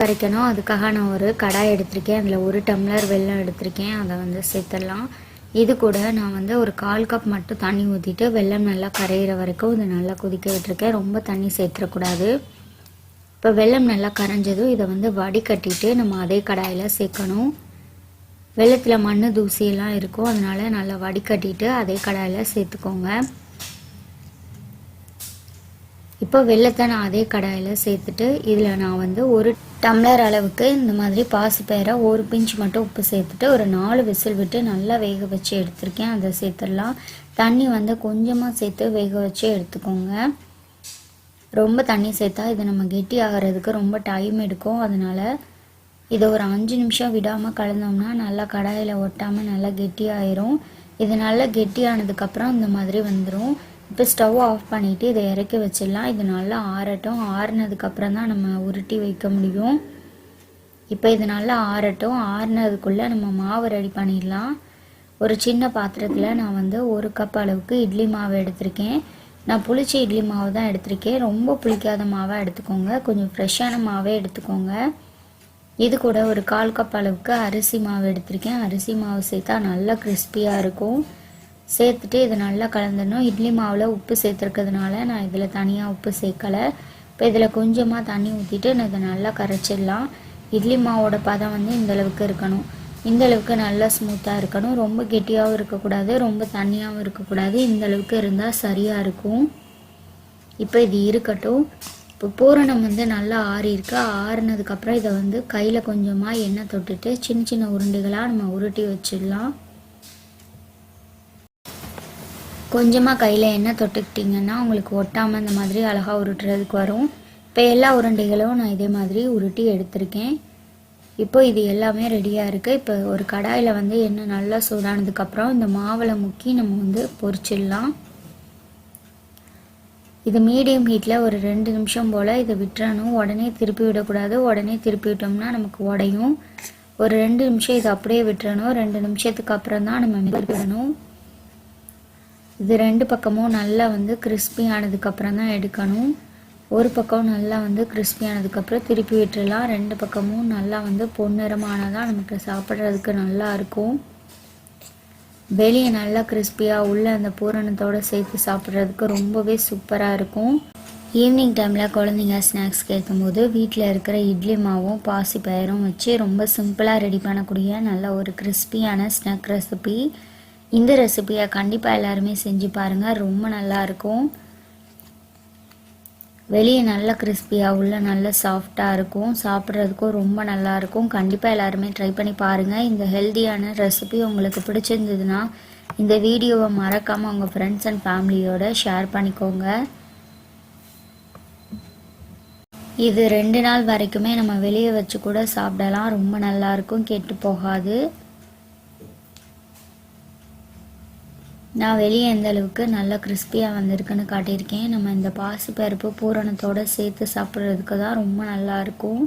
கரைக்கணும் அதுக்காக நான் ஒரு கடாய் எடுத்திருக்கேன். அதில் ஒரு டம்ளர் வெல்லம் எடுத்திருக்கேன். அதை வந்து சேர்த்துடலாம். இது கூட நான் வந்து ஒரு கால் கப் மட்டும் தண்ணி ஊற்றிட்டு வெல்லம் நல்லா கரையிற வரைக்கும் இதை நல்லா கொதிக்க விட்டுருக்கேன். ரொம்ப தண்ணி சேர்த்துடக்கூடாது இப்போ வெல்லம் நல்லா கரைஞ்சதும் இதை வந்து வடிகட்டிட்டு நம்ம அதே கடாயில் சேர்க்கணும். வெள்ளத்தில் மண் தூசியெல்லாம் இருக்கும். அதனால நல்லா வடிகட்டிட்டு அதே கடாயில் சேர்த்துக்கோங்க. இப்போ வெள்ளத்தை நான் அதே கடாயில் சேர்த்துட்டு இதில் நான் வந்து ஒரு டம்ளர் அளவுக்கு இந்த மாதிரி பாசிப்பயிரை ஒரு பிஞ்ச் மட்டும் உப்பு சேர்த்துட்டு ஒரு நாலு விசில் விட்டு நல்லா வேக வச்சு எடுத்திருக்கேன். அதை சேர்த்துடலாம். தண்ணி வந்து கொஞ்சமாக சேர்த்து வேக வச்சு எடுத்துக்கோங்க. ரொம்ப தண்ணி சேர்த்தா இது நம்ம கெட்டி ஆகிறதுக்கு ரொம்ப டைம் எடுக்கும். அதனால் இதை ஒரு அஞ்சு நிமிஷம் விடாமல் கலந்தோம்னா நல்லா கடாயில் ஒட்டாமல் நல்லா கெட்டியாயிரும் இது நல்லா கெட்டியானதுக்கப்புறம் இந்த மாதிரி வந்துடும் இப்போ ஸ்டவ் ஆஃப் பண்ணிவிட்டு இதை இறக்கி வச்சிடலாம். இது நல்லா ஆறட்டும். ஆறுனதுக்கப்புறம் தான் நம்ம உருட்டி வைக்க முடியும். இப்போ இது நல்லா ஆறட்டும். ஆறுனதுக்குள்ளே நம்ம மாவு ரெடி பண்ணிடலாம். ஒரு சின்ன பாத்திரத்தில் நான் வந்து ஒரு கப் அளவுக்கு இட்லி மாவு எடுத்திருக்கேன். நான் புளிச்ச இட்லி மாவு தான் எடுத்திருக்கேன். ரொம்ப புளிக்காத மாவாக எடுத்துக்கோங்க. கொஞ்சம் ஃப்ரெஷ்ஷான மாவே எடுத்துக்கோங்க. இது கூட ஒரு கால் கப் அளவுக்கு அரிசி மாவு எடுத்திருக்கேன். அரிசி மாவு சேர்த்தா நல்லா கிறிஸ்பியாக இருக்கும். சேர்த்துட்டு இதை நல்லா கலந்துடணும். இட்லி மாவில் உப்பு சேர்த்துருக்கிறதுனால நான் இதில் தனியாக உப்பு சேர்க்கலை. இப்போ இதில் கொஞ்சமாக தண்ணி ஊற்றிட்டு நான் இதை நல்லா கரைச்சிடலாம். இட்லி மாவோட பதம் வந்து இந்த அளவுக்கு இருக்கணும். இந்த அளவுக்கு நல்லா ஸ்மூத்தாக இருக்கணும். ரொம்ப கெட்டியாகவும் இருக்கக்கூடாது. ரொம்ப தண்ணியாகவும் இருக்கக்கூடாது. இந்தளவுக்கு இருந்தால் சரியாக இருக்கும். இப்போ இது இருக்கட்டும். இப்போ பூரணம் வந்து நல்லா ஆறி இருக்கு. ஆறுனதுக்கப்புறம் இதை வந்து கையில் கொஞ்சமாக எண்ணெய் தொட்டுட்டு சின்ன சின்ன உருண்டைகளாக நம்ம உருட்டி வச்சிடலாம். கொஞ்சமாக கையில் எண்ணெய் தொட்டுக்கிட்டிங்கன்னா உங்களுக்கு ஒட்டாமல் இந்த மாதிரி அழகாக உருட்டுறதுக்கு வரும். இப்போ எல்லா உருண்டைகளும் நான் இதே மாதிரி உருட்டி எடுத்திருக்கேன். இப்போ இது எல்லாமே ரெடியாக இருக்குது இப்போ ஒரு கடாயில் வந்து எண்ணெய் நல்லா சூடானதுக்கப்புறம் இந்த மாவில் முக்கி நம்ம வந்து பொரிச்சிடலாம். இது மீடியம் ஹீட்டில் ஒரு ரெண்டு நிமிஷம் போல் இதை விட்டுறணும். உடனே திருப்பி விடக்கூடாது. உடனே திருப்பி விட்டோம்னா நமக்கு உடையும். ஒரு ரெண்டு நிமிஷம் இதை அப்படியே விட்டுறணும். ரெண்டு நிமிஷத்துக்கு அப்புறம் தான் நம்ம விடணும். இது ரெண்டு பக்கமும் நல்லா வந்து கிறிஸ்பி ஆனதுக்கப்புறம் தான் எடுக்கணும். ஒரு பக்கம் நல்லா வந்து கிறிஸ்பி ஆனதுக்கப்புறம் திருப்பி விட்டுடலாம் ரெண்டு பக்கமும் நல்லா வந்து பொன்னிறமானதான் நமக்கு சாப்பிட்றதுக்கு நல்லா இருக்கும். வெளியே நல்லா கிறிஸ்பியாக உள்ள அந்த பூரணத்தோடு சேர்த்து சாப்பிட்றதுக்கு ரொம்பவே சூப்பராக இருக்கும். ஈவினிங் டைமில் குழந்தைங்க ஸ்நாக்ஸ் கேட்கும்போது வீட்டில் இருக்கிற இட்லி மாவும் பாசி பயிரும் வச்சு ரொம்ப சிம்பிளாக ரெடி பண்ணக்கூடிய நல்ல ஒரு கிறிஸ்பியான ஸ்நாக் ரெசிபி இந்த ரெசிபியை கண்டிப்பாக எல்லாருமே செஞ்சு பாருங்கள் ரொம்ப நல்லாயிருக்கும் வெளியே நல்ல கிறிஸ்பியாக உள்ள நல்ல சாஃப்டாக இருக்கும். சாப்பிட்றதுக்கும் ரொம்ப நல்லாயிருக்கும் கண்டிப்பாக எல்லாருமே ட்ரை பண்ணி பாருங்கள் இந்த ஹெல்த்தியான ரெசிபி உங்களுக்கு பிடிச்சிருந்ததுன்னா இந்த வீடியோவை மறக்காமல் உங்கள் ஃப்ரெண்ட்ஸ் அண்ட் ஃபேமிலியோட ஷேர் பண்ணிக்கோங்க. இது ரெண்டு நாள் வரைக்குமே நம்ம வெளியே வச்சு கூட சாப்பிடலாம். ரொம்ப நல்லாயிருக்கும் கெட்டு போகாது. நான் வெளியே எந்த அளவுக்கு நல்லா கிறிஸ்பியாக வந்திருக்குன்னு காட்டியிருக்கேன். நம்ம இந்த பாசிப்பருப்பு பூரணத்தோடு சேர்த்து சாப்பிட்றதுக்கு தான் ரொம்ப நல்லாயிருக்கும்